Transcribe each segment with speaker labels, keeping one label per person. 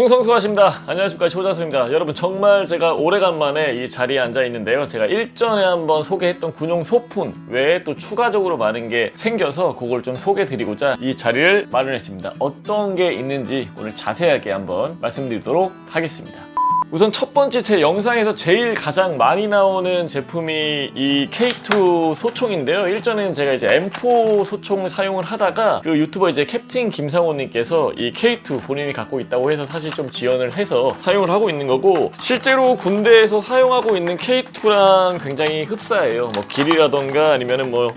Speaker 1: 충성수하십니다. 안녕하십니까 조자수입니다. 여러분 정말 제가 오래간만에 이 자리에 앉아 있는데요. 제가 일전에 한번 소개했던 군용 소품 외에 또 추가적으로 많은 게 생겨서 그걸 좀 소개드리고자 이 자리를 마련했습니다. 어떤 게 있는지 오늘 자세하게 한번 말씀드리도록 하겠습니다. 우선 첫 번째 제 영상에서 제일 가장 많이 나오는 제품이 이 K2 소총인데요. 일전에는 제가 이제 M4 소총을 사용을 하다가 그 유튜버 이제 캡틴 김상호님께서 이 K2 본인이 갖고 있다고 해서 사실 좀 지원을 해서 사용을 하고 있는 거고 실제로 군대에서 사용하고 있는 K2랑 굉장히 흡사해요. 뭐 길이라던가 아니면은 뭐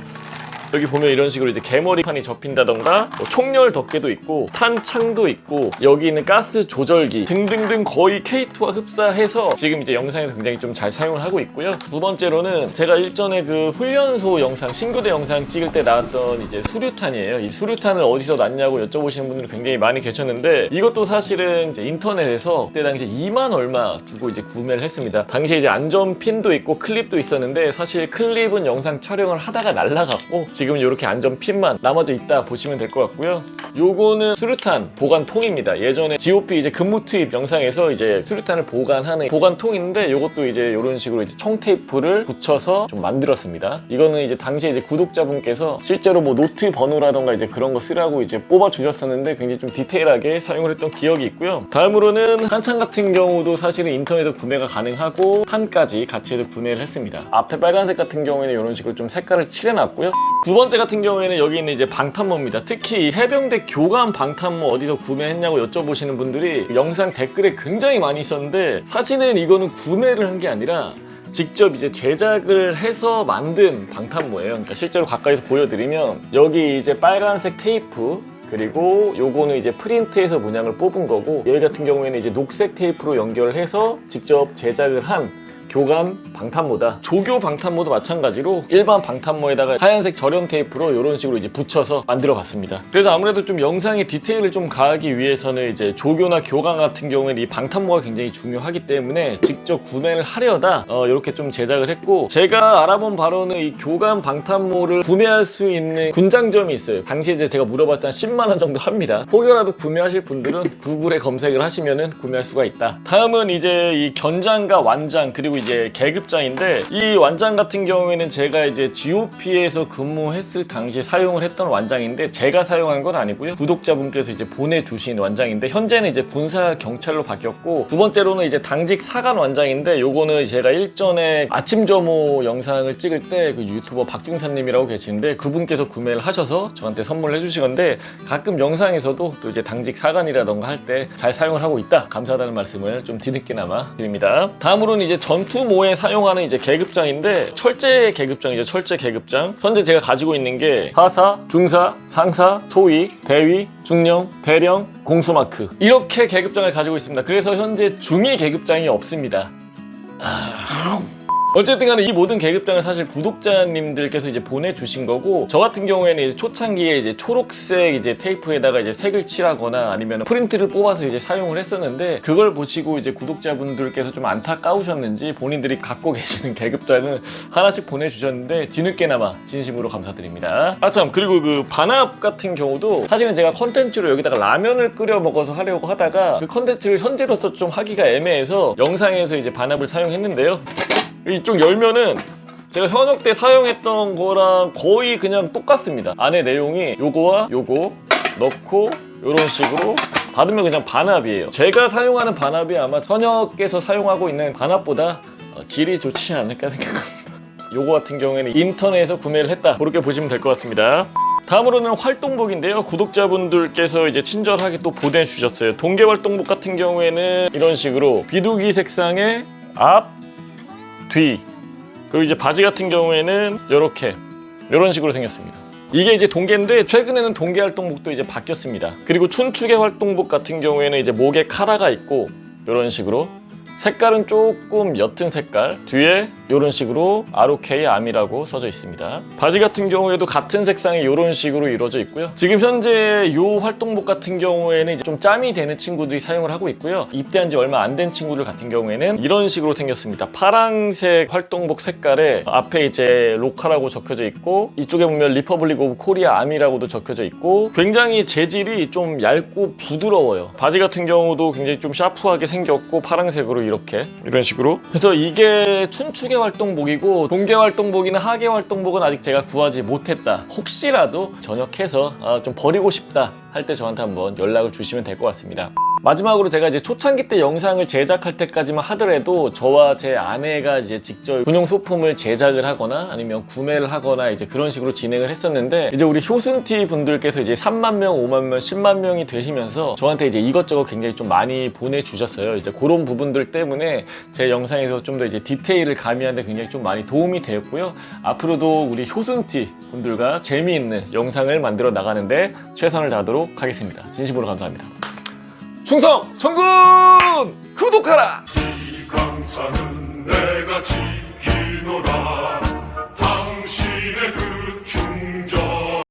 Speaker 1: 여기 보면 이런 식으로 이제 개머리판이 접힌다던가 뭐 총열 덮개도 있고 탄창도 있고 여기 있는 가스 조절기 등등등 거의 K2와 흡사해서 지금 이제 영상에서 굉장히 좀 잘 사용을 하고 있고요. 두 번째로는 제가 일전에 그 훈련소 영상 신고대 영상 찍을 때 나왔던 이제 수류탄이에요. 이 수류탄을 어디서 났냐고 여쭤보시는 분들이 굉장히 많이 계셨는데 이것도 사실은 이제 인터넷에서 그때 당시 2만 얼마 주고 이제 구매를 했습니다. 당시에 이제 안전핀도 있고 클립도 있었는데 사실 클립은 영상 촬영을 하다가 날라갔고 지금 이렇게 안전 핀만 남아져 있다 보시면 될 것 같고요. 요거는 수류탄 보관통입니다. 예전에 GOP 이제 근무 투입 영상에서 이제 수류탄을 보관하는 보관통인데 요것도 이제 이런 식으로 이제 청 테이프를 붙여서 좀 만들었습니다. 이거는 이제 당시에 이제 구독자분께서 실제로 뭐 노트 번호라던가 이제 그런 거 쓰라고 이제 뽑아 주셨었는데 굉장히 좀 디테일하게 사용을 했던 기억이 있고요. 다음으로는 탄창 같은 경우도 사실은 인터넷에서 구매가 가능하고 탄까지 같이 해서 구매를 했습니다. 앞에 빨간색 같은 경우에는 이런 식으로 좀 색깔을 칠해놨고요. 두 번째 같은 경우에는 여기 있는 이제 방탄모입니다. 특히 이 해병대 교관 방탄모 어디서 구매했냐고 여쭤보시는 분들이 영상 댓글에 굉장히 많이 있었는데 사실은 이거는 구매를 한 게 아니라 직접 이제 제작을 해서 만든 방탄모예요. 그러니까 실제로 가까이서 보여드리면 여기 이제 빨간색 테이프 그리고 요거는 이제 프린트해서 문양을 뽑은 거고 여기 같은 경우에는 이제 녹색 테이프로 연결을 해서 직접 제작을 한 교감 방탄모다. 조교 방탄모도 마찬가지로 일반 방탄모에다가 하얀색 절연 테이프로 이런 식으로 이제 붙여서 만들어 봤습니다. 그래서 아무래도 좀 영상의 디테일을 좀 가하기 위해서는 이제 조교나 교감 같은 경우에는 이 방탄모가 굉장히 중요하기 때문에 직접 구매를 하려다 어, 이렇게 좀 제작을 했고 제가 알아본 바로는 이 교감 방탄모를 구매할 수 있는 군장점이 있어요. 당시에 이제 제가 물어봤더니 10만 원 정도 합니다. 혹여라도 구매하실 분들은 구글에 검색을 하시면은 구매할 수가 있다. 다음은 이제 이 견장과 완장 그리고 이제 계급장인데 이 완장 같은 경우에는 제가 이제 GOP에서 근무했을 당시 사용을 했던 완장인데 제가 사용한 건 아니고요. 구독자분께서 이제 보내주신 완장인데 현재는 이제 군사 경찰로 바뀌었고 두 번째로는 이제 당직 사관 완장인데 요거는 제가 일전에 아침 점호 영상을 찍을 때 그 유튜버 박중사님이라고 계시는데 그분께서 구매를 하셔서 저한테 선물을 해주신 건데 가끔 영상에서도 또 이제 당직 사관이라던가 할 때 잘 사용을 하고 있다 감사하다는 말씀을 좀 뒤늦게나마 드립니다. 다음으로는 이제 전투 모에 사용하는 이제 계급장인데 철제 계급장이죠 철제 계급장 현재 제가 가지고 있는 게 하사, 중사, 상사, 소위, 대위, 중령, 대령, 공수마크 이렇게 계급장을 가지고 있습니다. 그래서 현재 중위 계급장이 없습니다. 어쨌든 간에 이 모든 계급장을 사실 구독자님들께서 이제 보내주신 거고 저 같은 경우에는 이제 초창기에 이제 초록색 이제 테이프에다가 이제 색을 칠하거나 아니면 프린트를 뽑아서 이제 사용을 했었는데 그걸 보시고 이제 구독자분들께서 좀 안타까우셨는지 본인들이 갖고 계시는 계급장을 하나씩 보내주셨는데 뒤늦게나마 진심으로 감사드립니다. 아참 그리고 그 반합 같은 경우도 사실은 제가 컨텐츠로 여기다가 라면을 끓여 먹어서 하려고 하다가 그 컨텐츠를 현재로서 좀 하기가 애매해서 영상에서 이제 반합을 사용했는데요. 이쪽 열면은 제가 현역 때 사용했던 거랑 거의 그냥 똑같습니다. 안에 내용이 요거와 요거 넣고 요런 식으로 받으면 그냥 반합이에요. 제가 사용하는 반합이 아마 현역에서 사용하고 있는 반합보다 어, 질이 좋지 않을까 생각합니다. 요거 같은 경우에는 인터넷에서 구매를 했다. 그렇게 보시면 될 것 같습니다. 다음으로는 활동복인데요. 구독자분들께서 이제 친절하게 또 보내주셨어요. 동계 활동복 같은 경우에는 이런 식으로 비둘기 색상의 앞, 뒤 그리고 이제 바지 같은 경우에는 이렇게 이런 식으로 생겼습니다. 이게 이제 동계인데 최근에는 동계 활동복도 이제 바뀌었습니다. 그리고 춘추계 활동복 같은 경우에는 이제 목에 카라가 있고 이런 식으로 색깔은 조금 옅은 색깔 뒤에 이런 식으로 ROK 암이라고 써져 있습니다. 바지 같은 경우에도 같은 색상이 이런 식으로 이루어져 있고요. 지금 현재 이 활동복 같은 경우에는 좀 짬이 되는 친구들이 사용을 하고 있고요. 입대한 지 얼마 안 된 친구들 같은 경우에는 이런 식으로 생겼습니다. 파랑색 활동복 색깔에 앞에 이제 로카라고 적혀져 있고 이쪽에 보면 리퍼블릭 오브 코리아 암이라고도 적혀져 있고 굉장히 재질이 좀 얇고 부드러워요. 바지 같은 경우도 굉장히 좀 샤프하게 생겼고 파랑색으로 이렇게. 이런 식으로. 그래서 이게 춘추계 활동복이고 동계 활동복이나 하계 활동복은 아직 제가 구하지 못했다. 혹시라도 전역해서 아, 좀 버리고 싶다 할 때 저한테 한번 연락을 주시면 될 것 같습니다 마지막으로 제가 이제 초창기 때 영상을 제작할 때까지만 하더라도 저와 제 아내가 이제 직접 군용 소품을 제작을 하거나 아니면 구매를 하거나 이제 그런 식으로 진행을 했었는데 이제 우리 효순티 분들께서 이제 3만 명, 5만 명, 10만 명이 되시면서 저한테 이제 이것저것 굉장히 좀 많이 보내주셨어요. 이제 그런 부분들 때문에 제 영상에서 좀 더 이제 디테일을 가미하는데 굉장히 좀 많이 도움이 되었고요. 앞으로도 우리 효순티 분들과 재미있는 영상을 만들어 나가는데 최선을 다하도록 하겠습니다. 진심으로 감사합니다. 충성 청군 구독하라.
Speaker 2: 강산은 내가 지키노라 당신의